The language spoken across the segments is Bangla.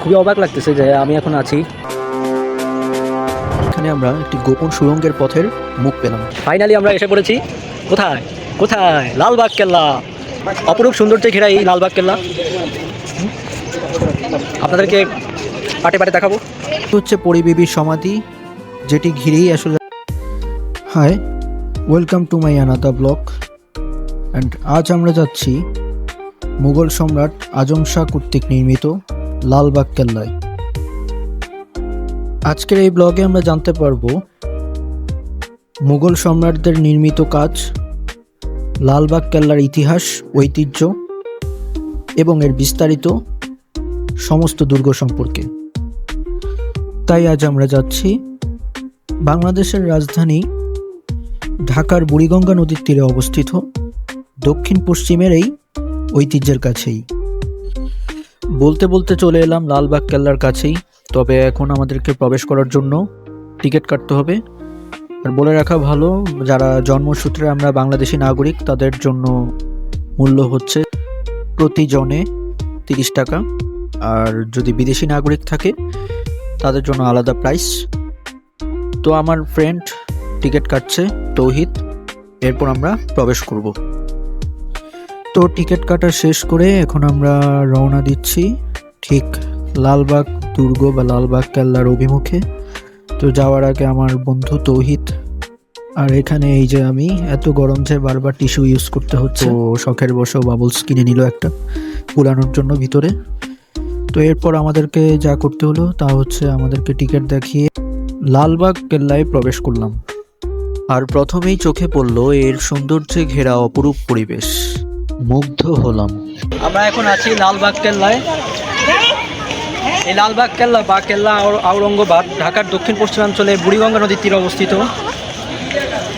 খুবই অবাক লাগতেছে যে আমি এখন আছি। এখানে আমরা একটি গোপন সুড়ঙ্গের পথের মুখ পেলাম। ফাইনালি আমরা এসে পড়েছি। কোথায়? কোথায়? লালবাগ কেল্লা। অপরূপ সৌন্দর্যে ঘেরা এই লালবাগ কেল্লা। আপনাদেরকে পাটে পাটে দেখাবো। হচ্ছে পরিবেবীর সমাধি যেটি ঘিরেই আসলে hi welcome to my Anada block and আজ আমরা যাচ্ছি মুঘল সম্রাট আজম শাহ কর্তৃক নির্মিত লালবাগ কেল্লায় আজকের এই ব্লগে আমরা জানতে পারব, মুঘল সম্রাটদের নির্মিত কাজ লালবাগ কেল্লার ইতিহাস, ঐতিহ্য এবং এর বিস্তারিত সমস্ত দুর্গ সম্পর্কে। তাই আজ আমরা যাচ্ছি বাংলাদেশের রাজধানী ঢাকার বুড়িগঙ্গা নদীর তীরে অবস্থিত দক্ষিণ পশ্চিমের এই ঐতিহ্যের কাছেই। বলতে বলতে চলে এলাম লালবাগ কেল্লার কাছেই। তবে এখন আমাদেরকে প্রবেশ করার জন্য টিকিট কাটতে হবে। আর বলে রাখা ভালো, যারা জন্মসূত্রে আমরা বাংলাদেশি নাগরিক, তাদের জন্য মূল্য হচ্ছে প্রতি জনে তিরিশ টাকা। আর যদি বিদেশি নাগরিক থাকে, তাদের জন্য আলাদা প্রাইস। তো আমার ফ্রেন্ড টিকিট কাটছে, তৌহিদ। এরপর আমরা প্রবেশ করব। তো টিকিট কাটা শেষ করে এখন আমরা রওনা দিচ্ছি ঠিক লালবাগ দুর্গ বা লালবাগ কেল্লার অভিমুখে। তো যাওয়ার আগে আমার বন্ধু তৌহিদ আর এখানে এই যে আমি এত গরম যে বারবার টিস্যু ইউজ করতে হচ্ছে। ও শখের বসেও বাবলস কিনে নিল একটা পুরানোর জন্য ভিতরে। তো এরপর আমাদেরকে যা করতে হলো তা হচ্ছে আমাদেরকে টিকিট দেখিয়ে লালবাগ কেল্লায় প্রবেশ করলাম। আর প্রথমেই চোখে পড়ল এর সৌন্দর্যে ঘেরা অপরূপ পরিবেশ। মুগ্ধ হলাম। আমরা এখন আছি লালবাগ কেল্লায়। এই লালবাগ কেল্লা বা কেল্লা আওর- আওরঙ্গাবাদ, ঢাকার দক্ষিণ পশ্চিমাঞ্চলে বুড়িগঙ্গা নদীর তীরে অবস্থিত।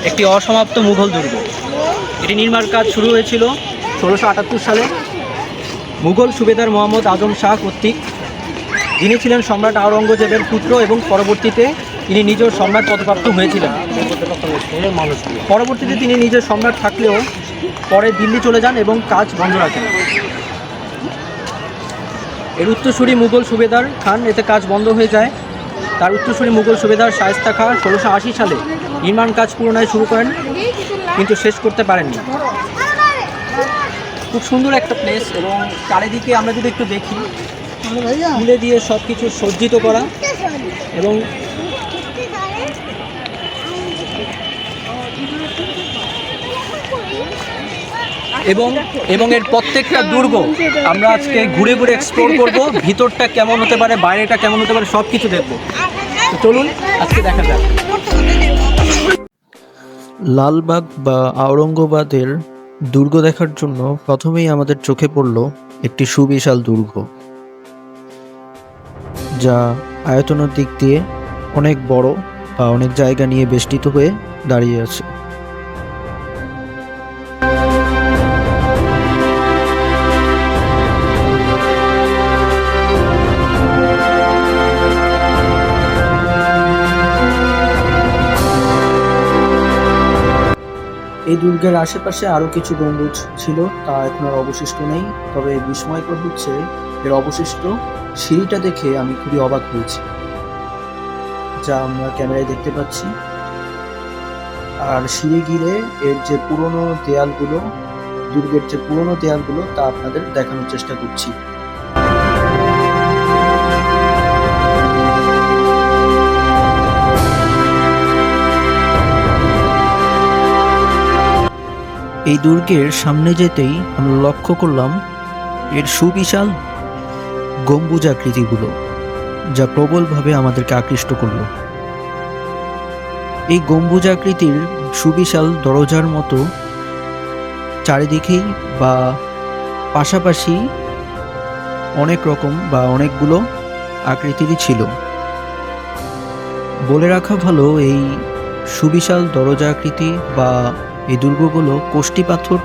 একটি অসমাপ্ত মুঘল দুর্গ। এটি নির্মাণ কাজ শুরু হয়েছিল ষোলোশো আটাত্তর সালে। মুঘল সুবেদার মোহাম্মদ আজম শাহ কর্তৃক। যিনি ছিলেন সম্রাট আওরঙ্গজেবের পুত্র এবং পরবর্তীতে তিনি নিজের সম্রাট পদপ্রাপ্ত হয়েছিলেন। পরবর্তীতে তিনি নিজের সম্রাট থাকলেও পরে দিল্লি চলে যান এবং কাজ বন্ধ রাখেন। এর উত্তরসূরি মুঘল সুবেদার খান, এতে কাজ বন্ধ হয়ে যায়। তার উত্তরসূরি মুঘল সুবেদার শায়েস্তা খাঁ ষোলোশো আশি সালে নির্মাণ কাজ পুনরায় শুরু করেন, কিন্তু শেষ করতে পারেননি। খুব সুন্দর একটা প্লেস এবং চারিদিকে আমরা যদি একটু দেখি ফুলে দিয়ে সব কিছু সজ্জিত করা এবং এবং এবং এর প্রত্যেকটা দুর্গ আমরা আজকে ঘুরে ঘুরে এক্সপ্লোর করব। ভিতরটা কেমন হতে পারে, বাইরেটা কেমন হতে পারে সব কিছু দেখব চলুন, আজকে দেখা যাক। লালবাগ বা আওরঙ্গাবাদের দুর্গ দেখার জন্য প্রথমেই আমাদের চোখে পড়ল একটি সুবিশাল দুর্গ, যা আয়তনের দিক দিয়ে অনেক বড় বা অনেক জায়গা নিয়ে বেষ্টিত হয়ে দাঁড়িয়ে আছে। এই দুর্গের আশেপাশে আরও কিছু গম্বুজ ছিল, তা এখন আর অবশিষ্ট নেই। তবে বিস্ময়কর হচ্ছে, এর অবশিষ্ট সিঁড়িটা দেখে আমি খুবই অবাক হয়েছি, যা আমরা ক্যামেরায় দেখতে পাচ্ছি। আর সিঁড়ি ঘিরে এর যে পুরনো দেয়ালগুলো, দুর্গের যে পুরনো দেয়ালগুলো, তা আপনাদের দেখানোর চেষ্টা করছি। এই দুর্গের সামনে যেতেই আমরা লক্ষ্য করলাম এর সুবিশাল গম্বুজাকৃতিগুলো, যা প্রবলভাবে আমাদেরকে আকৃষ্ট করল। এই গম্বুজাকৃতির সুবিশাল দরজার মতো চারিদিকেই বা পাশাপাশি অনেক রকম বা অনেকগুলো আকৃতিরই ছিল। বলে রাখা ভালো এই সুবিশাল দরজা আকৃতি বা এই দুর্গগুলো কোষ্টি পাথর,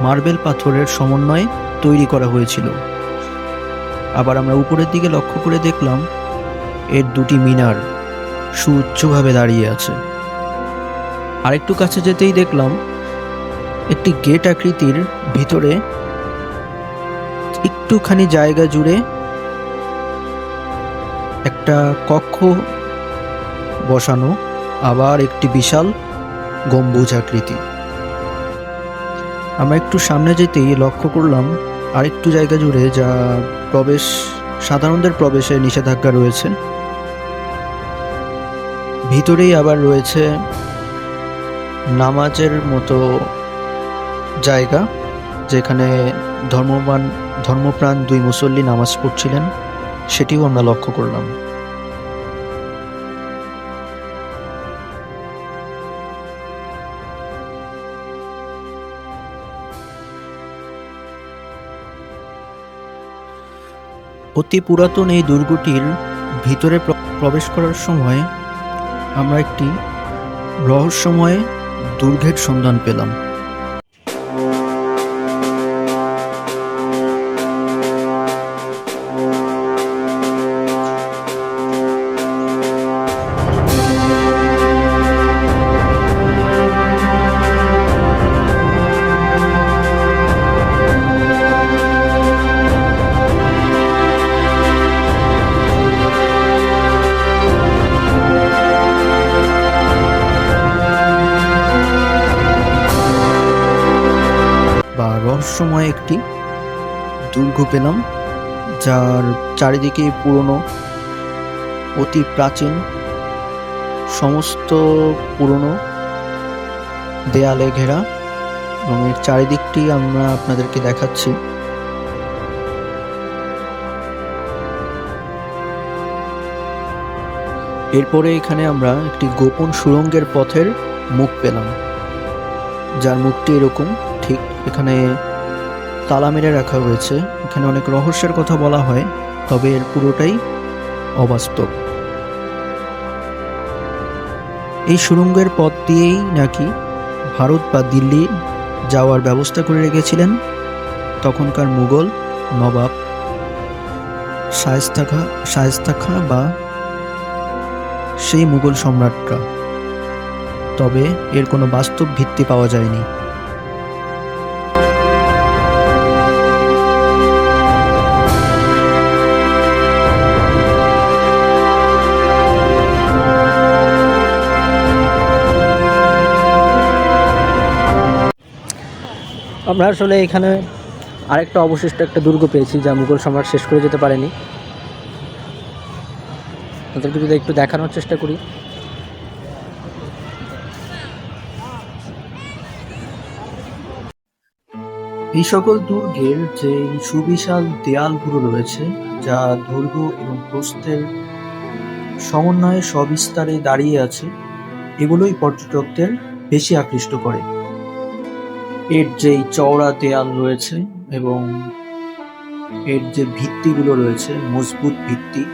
মার্বেল পাথরের সমন্বয়ে তৈরি করা হয়েছিল। আবার আমরা উপরের দিকে লক্ষ্য করে দেখলাম, এর দুটি মিনার সুউচ্চভাবে দাঁড়িয়ে আছে। আরেকটু কাছে যেতেই দেখলাম, একটি গেট আকৃতির ভিতরে একটুখানি জায়গা জুড়ে একটা কক্ষ বসানো, আবার একটি বিশাল গম্বুজ আকৃতি। আমরা একটু সামনে যেতেই লক্ষ্য করলাম আরেকটু জায়গা জুড়ে যা প্রবেশ, সাধারণদের প্রবেশে নিষেধাজ্ঞা রয়েছে। ভিতরেই আবার রয়েছে নামাজের মতো জায়গা, যেখানে ধর্মবান, ধর্মপ্রাণ দুই মুসল্লি নামাজ পড়ছিলেন, সেটিও আমরা লক্ষ্য করলাম। অতি পুরাতন এই দুর্গটির ভিতরে প্র- প্রবেশ করার সময় আমরা একটি রহস্যময় দুর্গের সন্ধান পেলাম। দুর্গ পেলাম, যার চারিদিকে পুরনো, অতি প্রাচীন, সমস্ত পুরনো দেয়ালে ঘেরা এবং এর চারিদিকটি আমরা আপনাদেরকে দেখাচ্ছি। এরপরে এখানে আমরা একটি গোপন সুড়ঙ্গের পথের মুখ পেলাম, যার মুখটি এরকম, ঠিক এখানে তালা মেরে রাখা হয়েছে। এখানে অনেক রহস্যের কথা বলা হয়, তবে এর পুরোটাই অবাস্তব। এই সুড়ঙ্গের পথ দিয়েই নাকি ভারত বা দিল্লি যাওয়ার ব্যবস্থা করে রেখেছিলেন তখনকার মুঘল নবাব শায়েস্তা খা শায়েস্তা খা বা সেই মুঘল সম্রাটরা। তবে এর কোনো বাস্তব ভিত্তি পাওয়া যায়নি। আমরা আসলে এখানে আরেকটা অবশিষ্ট একটা দুর্গ পেয়েছি, যা মুঘল সম্রাট শেষ করে যেতে পারেনি। তাদেরকে যদি একটু দেখানোর চেষ্টা করি। এই সকল দুর্গের যে সুবিশাল দেয়ালগুলো রয়েছে, যা দুর্গ এবং প্রস্থের সমন্বয়ে সবিস্তারে দাঁড়িয়ে আছে, এগুলোই পর্যটকদের বেশি আকৃষ্ট করে। এর যেই চওড়া দেয়াল রয়েছে এবং এর যে ভিত্তিগুলো রয়েছে, মজবুত ভিত্তি,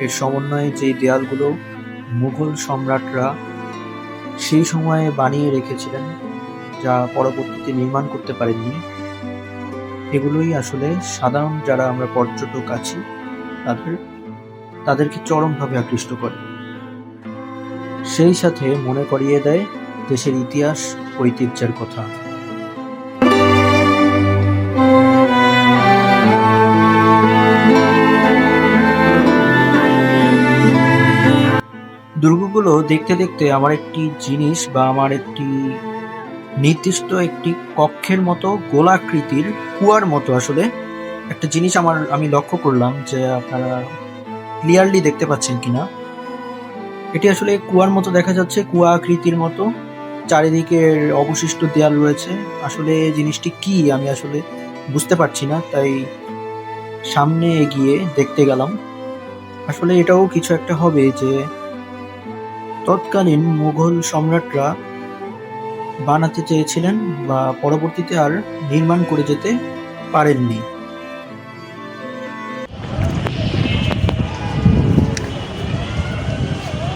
এর সমন্বয়ে যেই দেয়ালগুলো মুঘল সম্রাটরা সেই সময়ে বানিয়ে রেখেছিলেন, যা পরবর্তীতে নির্মাণ করতে পারেননি। এগুলোই আসলে সাধারণ যারা আমরা পর্যটক আছি, তাদের, তাদেরকে চরমভাবে আকৃষ্ট করে। সেই সাথে মনে করিয়ে দেয় দেশের ইতিহাস ঐতিহ্যের কথা। দুর্গগুলো দেখতে দেখতে আমার একটি জিনিস বা আমার একটি নির্দিষ্ট একটি কক্ষের মতো গোলাকৃতির কুয়ার মতো আসলে একটা জিনিস আমার, আমি লক্ষ্য করলাম যে আপনারা ক্লিয়ারলি দেখতে পাচ্ছেন কিনা। এটি আসলে কুয়ার মতো দেখা যাচ্ছে কুয়া আকৃতির মতো। চারিদিকের অবশিষ্ট দেয়াল রয়েছে। আসলে জিনিসটি কি আমি আসলে বুঝতে পারছি না, তাই সামনে এগিয়ে দেখতে গেলাম। আসলে এটাও কিছু একটা হবে যে তৎকালীন মুঘল সম্রাটরা বানাতে চেয়েছিলেন বা পরবর্তীতে আর নির্মাণ করে যেতে পারেননি।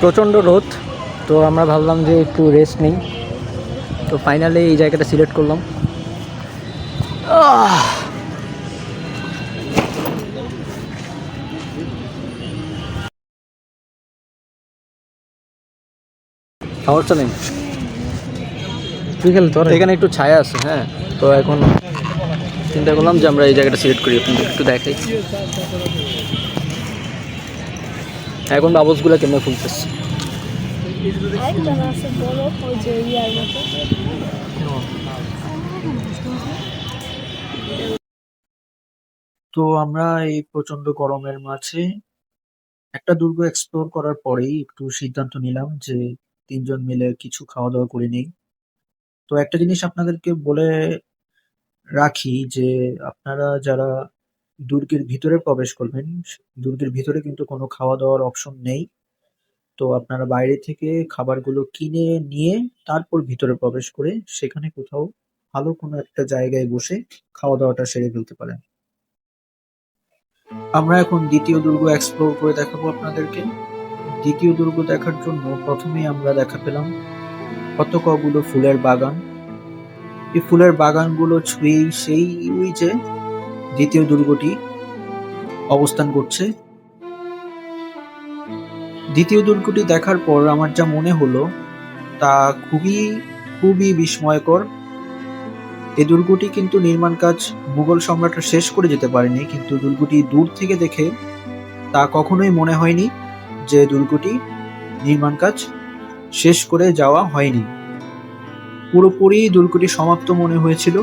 প্রচণ্ড রোদ, তো আমরা ভাবলাম যে একটু রেস্ট নেই। তো ফাইনালি এই জায়গাটা সিলেক্ট করলাম। আহ! সমস্যা নেই। তুই খেলে তোর এখানে একটু ছায়া আছে হ্যাঁ। তো এখন চিন্তা করলাম যে আমরা এই জায়গাটা সিলেক্ট করি আপনাদের একটু দেখাই। এখন বাবুসগুলো কেমনে ফুলতেছে? তো আমরা এই প্রচণ্ড গরমের মাঝে একটা দুর্গ এক্সপ্লোর করার পরেই একটু সিদ্ধান্ত নিলাম যে তিনজন মিলে কিছু খাওয়া দাওয়া করে নিই। তো একটা জিনিস আপনাদেরকে বলে রাখি যে, আপনারা যারা দুর্গের ভিতরে প্রবেশ করবেন, দুর্গের ভিতরে কিন্তু কোনো খাওয়া দাওয়ার অপশন নেই। তো আপনারা বাইরে থেকে খাবারগুলো কিনে নিয়ে তারপর ভিতরে প্রবেশ করে সেখানে কোথাও ভালো কোনো একটা জায়গায় বসে খাওয়া দাওয়াটা সেরে ফেলতে পারেন। আমরা এখন দ্বিতীয় দুর্গ এক্সপ্লোর করে দেখাবো আপনাদেরকে। দ্বিতীয় দুর্গ দেখার জন্য প্রথমেই আমরা দেখা পেলাম কত কগুলো ফুলের বাগান। এই ফুলের বাগানগুলো ছুঁয়েই সেই যে দ্বিতীয় দুর্গটি অবস্থান করছে। দ্বিতীয় দুর্গটি দেখার পর আমার যা মনে হলো, তা খুবই খুবই বিস্ময়কর। এই দুর্গটি কিন্তু নির্মাণ কাজ মুঘল সম্রাটরা শেষ করে যেতে পারেনি, কিন্তু দুর্গটি দূর থেকে দেখে তা কখনোই মনে হয়নি। যে দুর্গটি নির্মাণ কাজ শেষ করে যাওয়া হয়নি। পুরোপুরি দুর্গটি সমাপ্ত মনে হয়েছিল।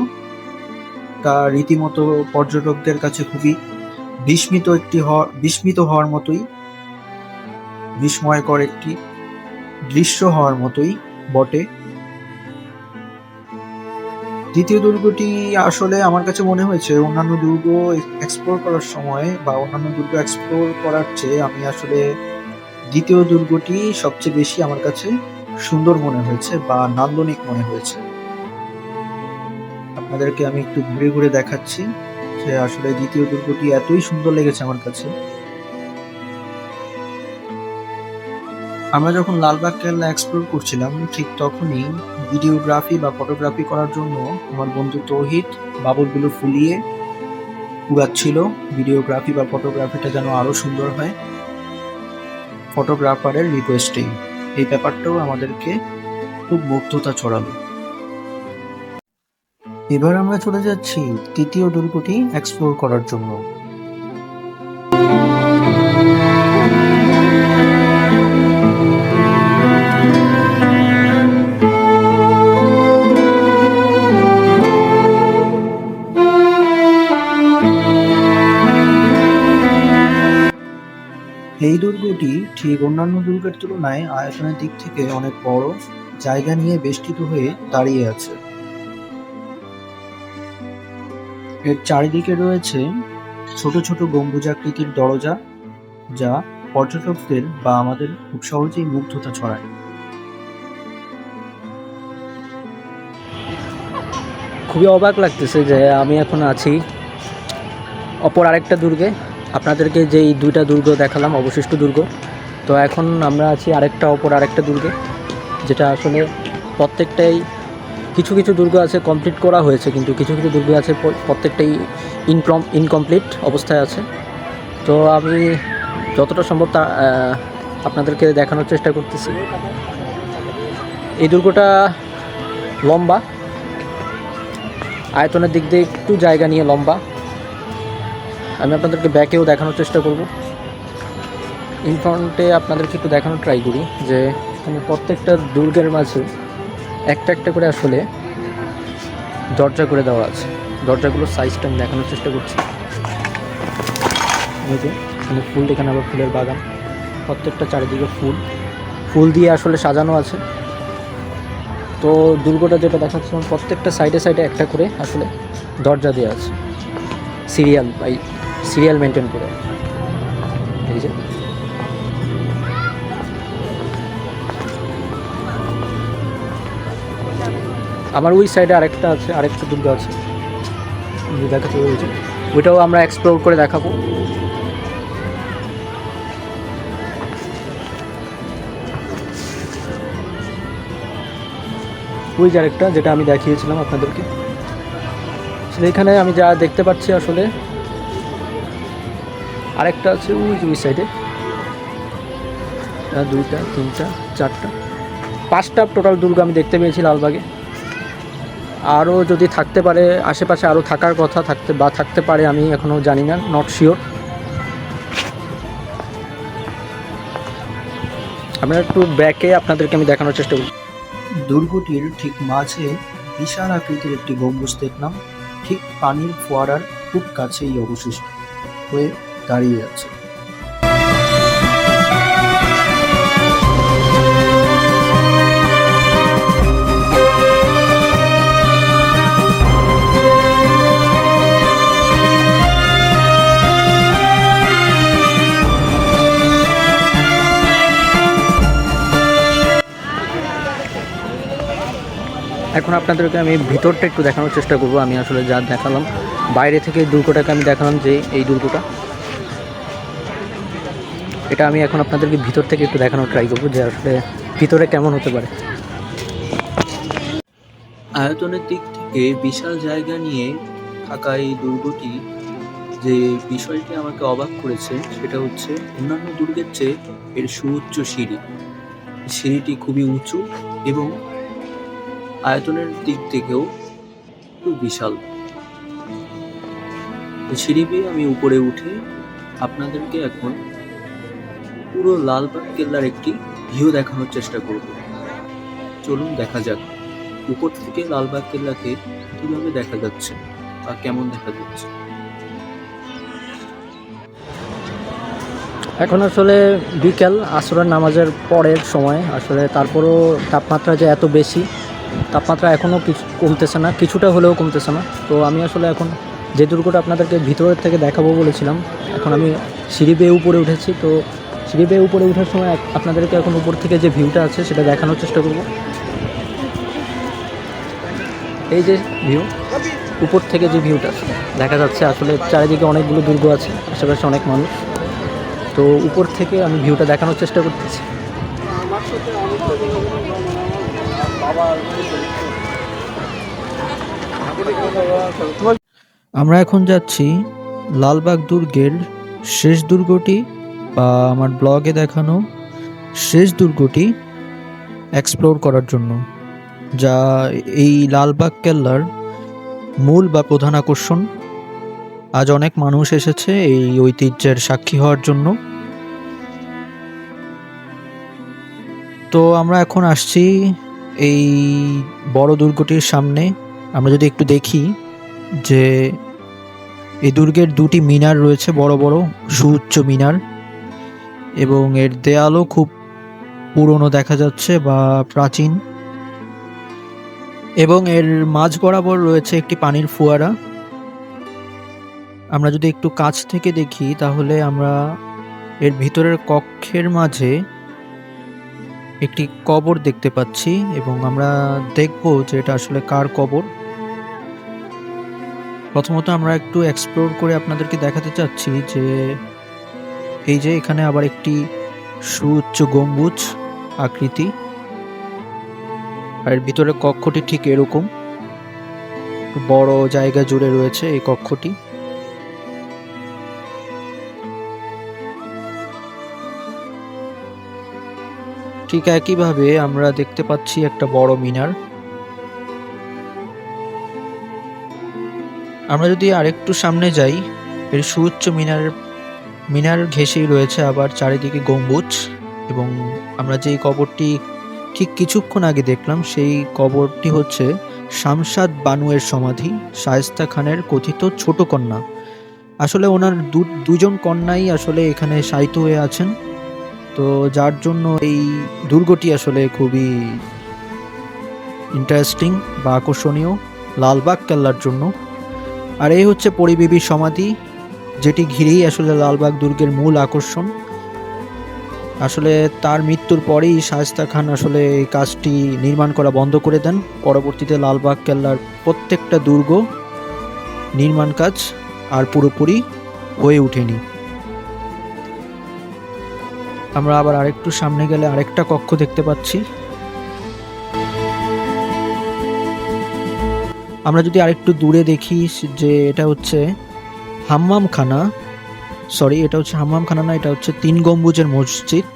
তা রীতিমতো পর্যটকদের কাছে খুবই বিস্মিত একটি বিস্মিত হওয়ার মতোই, বিস্ময়কর একটি দৃশ্য হওয়ার মতোই বটে। দ্বিতীয় দুর্গটি আসলে আমার কাছে মনে হয়েছে অন্যান্য দুর্গ এক্সপ্লোর করার সময় বা অন্যান্য দুর্গ এক্সপ্লোর করার চেয়ে আমি আসলে দ্বিতীয় দুর্গটি সবচেয়ে বেশি আমার কাছে সুন্দর মনে হয়েছে বা নান্দনিক মনে হয়েছে। আপনাদেরকে আমি একটু ঘুরে ঘুরে দেখাচ্ছি যে আসলে দ্বিতীয় দুর্গটি এতই সুন্দর লেগেছে আমার কাছে। আমরা যখন লালবাগ কেল্লা এক্সপ্লোর করছিলাম, ঠিক তখনই ভিডিওগ্রাফি বা ফটোগ্রাফি করার জন্য আমার বন্ধু তৌহিদ বাবুলগুলো ফুলিয়ে পুরাচ্ছিল ভিডিওগ্রাফি বা ফটোগ্রাফিটা যেন আরও সুন্দর হয়। ফটোগ্রাফারের রিকোয়েস্টিং এই ব্যাপারটাও আমাদেরকে খুব মুগ্ধতা ছড়ালো। এবার আমরা চলে যাচ্ছি তৃতীয় দুর্গটি এক্সপ্লোর করার জন্য। ঠিক অন্যান্য দুর্গের তুলনায় আয়তনের দিক থেকে অনেক বড় জায়গা নিয়ে বেষ্টিত হয়ে দাঁড়িয়ে আছে। এর চারিদিকে রয়েছে ছোট ছোট গম্বুজাকৃতির দরজা, যা পর্যটকদের বা আমাদের খুব সহজেই মুগ্ধতা ছড়ায়। খুবই অবাক লাগতেছে যে আমি এখন আছি অপর আরেকটা দুর্গে। আপনাদেরকে যে এই দুইটা দুর্গ দেখালাম, অবশিষ্ট দুর্গ। তো এখন আমরা আছি আরেকটা ওপর, আরেকটা দুর্গে, যেটা আসলে প্রত্যেকটাই কিছু কিছু দুর্গ আছে কমপ্লিট করা হয়েছে, কিন্তু কিছু কিছু দুর্গ আছে প্রত্যেকটাই ইনকম ইনকমপ্লিট অবস্থায় আছে। তো আমি যতটা সম্ভব তা আপনাদেরকে দেখানোর চেষ্টা করতেছি। এই দুর্গটা লম্বা, আয়তনের দিক দিয়ে একটু জায়গা নিয়ে লম্বা। আমি আপনাদেরকে ব্যাকেও দেখানোর চেষ্টা করব। ইন ফ্রন্টে আপনাদেরকে একটু দেখানোর ট্রাই করি যে এখানে প্রত্যেকটা দুর্গের মাঝে একটা একটা করে আসলে দরজা করে দেওয়া আছে। দরজাগুলোর সাইজটা আমি দেখানোর চেষ্টা করছি। এই যে, এখানে ফুল, এখানে আবার ফুলের বাগান। প্রত্যেকটা চারিদিকে ফুল। ফুল দিয়ে আসলে সাজানো আছে। তো দুর্গটা যেটা দেখাচ্ছিলাম প্রত্যেকটা সাইডে সাইডে একটা করে আসলে দরজা দেওয়া আছে। সিরিয়াল বাই সিরিয়াল মেনটেন করে। এই যে। আমার ওই সাইডে আরেকটা আছে, আরেকটা দুর্গ আছে। দেখাতে বলছি। ওইটাও আমরা এক্সপ্লোর করে দেখাবো। ওই যে আরেকটা, যেটা আমি দেখিয়েছিলাম আপনাদেরকে। আসলে এখানে আমি যা দেখতে পাচ্ছি আসলে, আরেকটা আছে ওই ওই সাইডে দুইটা, তিনটা, চারটা। পাঁচটা টোটাল দুর্গ আমি দেখতে পেয়েছি লালবাগে। আরও যদি থাকতে পারে, আশেপাশে আরও থাকার কথা থাকতে বা থাকতে পারে, আমি এখনও জানি না নট শিওর আপনারা একটু ব্যাকে আপনাদেরকে আমি দেখানোর চেষ্টা করি। দুর্গটির ঠিক মাঝে বিশাল আকৃতির একটি গম্বুজ দেখলাম, ঠিক পানির ফোয়ারার খুব কাছেই অবশিষ্ট হয়ে দাঁড়িয়ে আছে। এখন আপনাদেরকে আমি ভিতরটা একটু দেখানোর চেষ্টা করব। আমি আসলে যা দেখালাম, বাইরে থেকে দুর্গটাকে আমি দেখালাম যে এই দুর্গটা। এটা আমি এখন আপনাদেরকে ভিতর থেকে একটু দেখানোর ট্রাই করব যে আসলে ভিতরে কেমন হতে পারে। আয়তনের দিক থেকে বিশাল জায়গা নিয়ে থাকা এই দুর্গটি যে বিষয়টি আমাকে অবাক করেছে, সেটা হচ্ছে অন্যান্য দুর্গের চেয়ে এর সুউচ্চ সিঁড়ি। সিঁড়িটি খুবই উঁচু এবং আয়তনের দিক থেকেও খুব বিশাল। সিঁড়ি বেয়ে আমি উপরে উঠে আপনাদেরকে এখন পুরো লালবাগ কেল্লার একটি ভিউ দেখানোর চেষ্টা করব। চলুন দেখা যাক, উপর থেকে লালবাগ কেল্লাকে কীভাবে দেখা যাচ্ছে বা কেমন দেখা যাচ্ছে। এখন আসলে বিকেল, আসরের নামাজের পরের সময়। আসলে তারপরও তাপমাত্রা যে এত বেশি তাপমাত্রা এখনও কিছু কমতেছে না, কিছুটা হলেও কমতেছে না। তো আমি আসলে এখন যে দুর্গটা আপনাদেরকে ভিতরের থেকে দেখাবো বলেছিলাম, এখন আমি সিঁড়ি বেয়ে উপরে উঠেছি। তো সিঁড়ি বেয়ে উপরে ওঠার সময় আপনাদেরকে এখন উপর থেকে যে ভিউটা আছে সেটা দেখানোর চেষ্টা করব। এই যে ভিউ, উপর থেকে যে ভিউটা, দেখা যাচ্ছে আসলে চারিদিকে অনেকগুলো দুর্গ আছে, আশেপাশে অনেক মানুষ। তো উপর থেকে আমি ভিউটা দেখানোর চেষ্টা করতেছি। আমরা এখন যাচ্ছি লালবাগ দুর্গের শেষ দুর্গটি বা আমার ব্লগে দেখানো শেষ দুর্গটি এক্সপ্লোর করার জন্য, যা এই লালবাগ কেল্লার মূল বা প্রধান আকর্ষণ। আজ অনেক মানুষ এসেছে এই ঐতিহ্যের সাক্ষী হওয়ার জন্য। তো আমরা এখন আসছি এই বড় দুর্গটির সামনে আমরা যদি একটু দেখি যে এই দুর্গের দুটি মিনার রয়েছে, বড় বড়, সুউচ্চ মিনার, এবং এর দেয়ালও খুব পুরনো দেখা যাচ্ছে বা প্রাচীন। এবং এর মাঝ বরাবর রয়েছে একটি পানির ফোয়ারা। আমরা যদি একটু কাছ থেকে দেখি, তাহলে আমরা এর ভিতরের কক্ষের মাঝে একটি কবর দেখতে পাচ্ছি এবং আমরা দেখব যে এটা আসলে কার কবর। প্রথমত আমরা একটু এক্সপ্লোর করে আপনাদেরকে দেখাতে চাচ্ছি যে এই যে এখানে আবার একটি সুউচ্চ গম্বুজ আকৃতি। আর ভিতরে কক্ষটি ঠিক এরকম। বড় জায়গা জুড়ে রয়েছে এই কক্ষটি। ঠিক একইভাবে আমরা দেখতে পাচ্ছি একটা বড় মিনার। আমরা যদি আরেকটু সামনে যাই, এর সুউচ্চ মিনারের, মিনার ঘেঁষেই রয়েছে আবার চারিদিকে গম্বুজ এবং আমরা যেই কবরটি ঠিক কিছুক্ষণ আগে দেখলাম, সেই কবরটি হচ্ছে শামশাদ বানুয়ের সমাধি, শায়েস্তা খানের কথিত ছোট কন্যা। আসলে ওনার দুজন কন্যাই আসলে এখানে শায়িত হয়ে আছেন। তো যার জন্য এই দুর্গটি আসলে খুবই ইন্টারেস্টিং বা আকর্ষণীয় লালবাগ কেল্লার জন্য। আর এই হচ্ছে পরিবেবীর সমাধি, যেটি ঘিরেই আসলে লালবাগ দুর্গের মূল আকর্ষণ। আসলে তার মৃত্যুর পরেই শায়েস্তা খান আসলে এই কাজটি নির্মাণ করা বন্ধ করে দেন। পরবর্তীতে লালবাগ কেল্লার প্রত্যেকটা দুর্গ নির্মাণ কাজ আর পুরোপুরি হয়ে ওঠেনি। আমরা আবার আরেকটু সামনে গেলে আরেকটা কক্ষ দেখতে পাচ্ছি। আমরা যদি আরেকটু দূরে দেখি যে এটা হচ্ছে হাম্মামখানা সরি এটা হচ্ছে হাম্মামখানা না এটা হচ্ছে তিন গম্বুজের মসজিদ।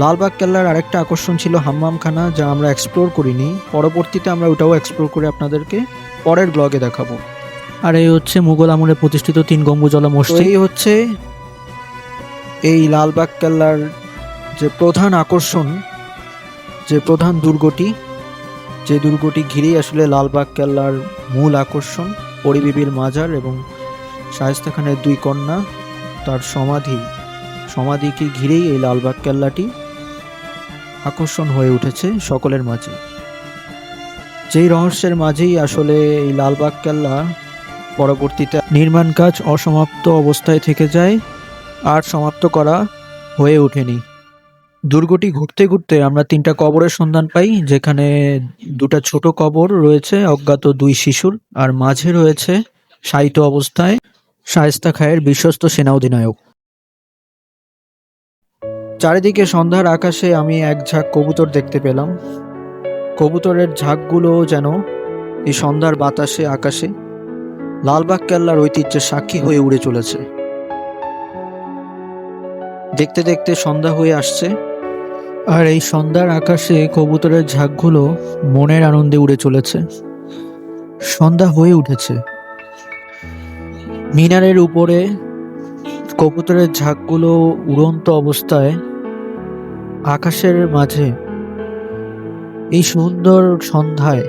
লালবাগ কেল্লার আরেকটা আকর্ষণ ছিল হাম্মামখানা যা আমরা এক্সপ্লোর করিনি। পরবর্তীতে আমরা ওটাও এক্সপ্লোর করে আপনাদেরকে পরের ব্লগে দেখাবো। আর এই হচ্ছে মুঘল আমলে প্রতিষ্ঠিত তিন গম্বুজওয়ালা মসজিদ। এই হচ্ছে এই লালবাগ কেল্লার যে প্রধান আকর্ষণ, যে প্রধান দুর্গটি, যে দুর্গটি ঘিরেই আসলে লালবাগ কেল্লার মূল আকর্ষণ, পরিবিবির মাজার এবং শায়েস্তা খানের দুই কন্যা, তার সমাধি, সমাধিকে ঘিরেই এই লালবাগ কেল্লাটি আকর্ষণ হয়ে উঠেছে সকলের মাঝে। যেই রহস্যের মাঝেই আসলে এই লালবাগ কেল্লা পরবর্তীতে নির্মাণ কাজ অসমাপ্ত অবস্থায় থেকে যায় আর সমাপ্ত করা হয়ে ওঠেনি। দুর্গটি ঘুরতে ঘুরতে আমরা তিনটা কবরের সন্ধান পাই, যেখানে দুটো ছোট কবর রয়েছে, অজ্ঞাত দুই শিশুর, আর মাঝে রয়েছে শায়িত অবস্থায় শায়েস্তা খায়ের বিশ্বস্ত সেনা অধিনায়ক। চারিদিকে সন্ধ্যার আকাশে আমি এক ঝাঁক কবুতর দেখতে পেলাম। কবুতরের ঝাঁকগুলো যেন এই সন্ধ্যার বাতাসে, আকাশে লালবাগ কেল্লার ঐতিহ্যের সাক্ষী হয়ে উড়ে চলেছে। দেখতে দেখতে সন্ধ্যা হয়ে আসছে। আর এই সন্ধ্যার আকাশে কবুতরের ঝাঁকগুলো মনের আনন্দে উড়ে চলেছে। সন্ধ্যা হয়ে উঠেছে। মিনারের উপরে কবুতরের ঝাঁকগুলো উড়ন্ত অবস্থায় আকাশের মাঝে এই সুন্দর সন্ধ্যায়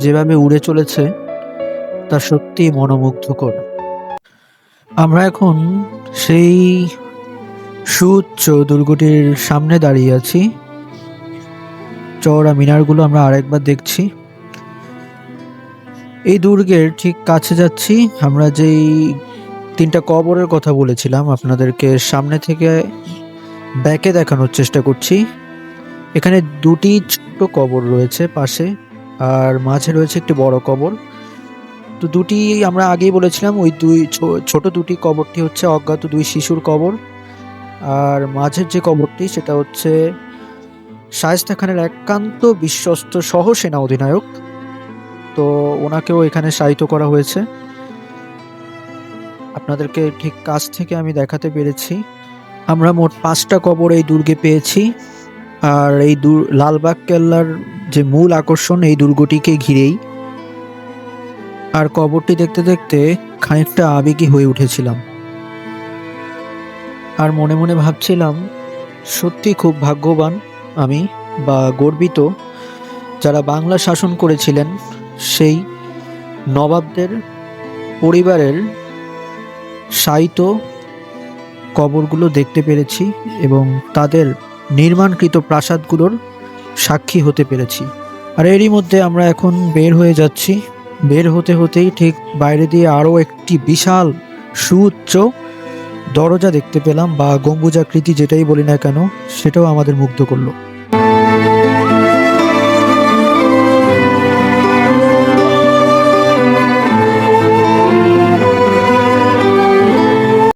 যেভাবে উড়ে চলেছে, তা সত্যি মনোমুগ্ধকর। আমরা এখন সেই সুউচ্চ দুর্গটির সামনে দাঁড়িয়ে আছি। চওড়া মিনারগুলো আমরা আরেকবার দেখছি। এই দুর্গের ঠিক কাছে যাচ্ছি। আমরা যেই তিনটা কবরের কথা বলেছিলাম, আপনাদেরকে সামনে থেকে ব্যাকে দেখানোর চেষ্টা করছি। এখানে দুটি ছোট কবর রয়েছে পাশে, আর মাঝে রয়েছে একটি বড় কবর। তো দুটি আমরা আগেই বলেছিলাম, ওই দুই ছোট দুটি কবরটি হচ্ছে অজ্ঞাত দুই শিশুর কবর। আর মাঝের যে কবরটি, সেটা হচ্ছে শায়েস্তা খানের একান্ত বিশ্বস্ত সহ সেনা অধিনায়ক। তো ওনাকেও এখানে শায়িত করা হয়েছে। আপনাদেরকে ঠিক কাছ থেকে আমি দেখাতে পেরেছি। আমরা মোট পাঁচটা কবর এই দুর্গে পেয়েছি। আর এই দুর, লালবাগ কেল্লার যে মূল আকর্ষণ, এই দুর্গটিকে ঘিরেই। আর কবরটি দেখতে দেখতে খানিকটা আবেগী হয়ে উঠেছিলাম। আর মনে মনে ভাবছিলাম, সত্যি খুব ভাগ্যবান আমি বা গর্বিত যারা বাংলা শাসন করেছিলেন সেই নবাবদের পরিবারের সাইত কবরগুলো দেখতে পেরেছি এবং তাদের নির্মাণকৃত প্রাসাদগুলোর সাক্ষী হতে পেরেছি। আর এরই মধ্যে আমরা এখন বের হয়ে যাচ্ছি। বের হতে হতেই ঠিক বাইরে দিয়ে আরও একটি বিশাল সুউচ্চ দরজা দেখতে পেলাম বা গম্বুজাকৃতি যেটাই বলি না কেন সেটাও আমাদের মুগ্ধ করল।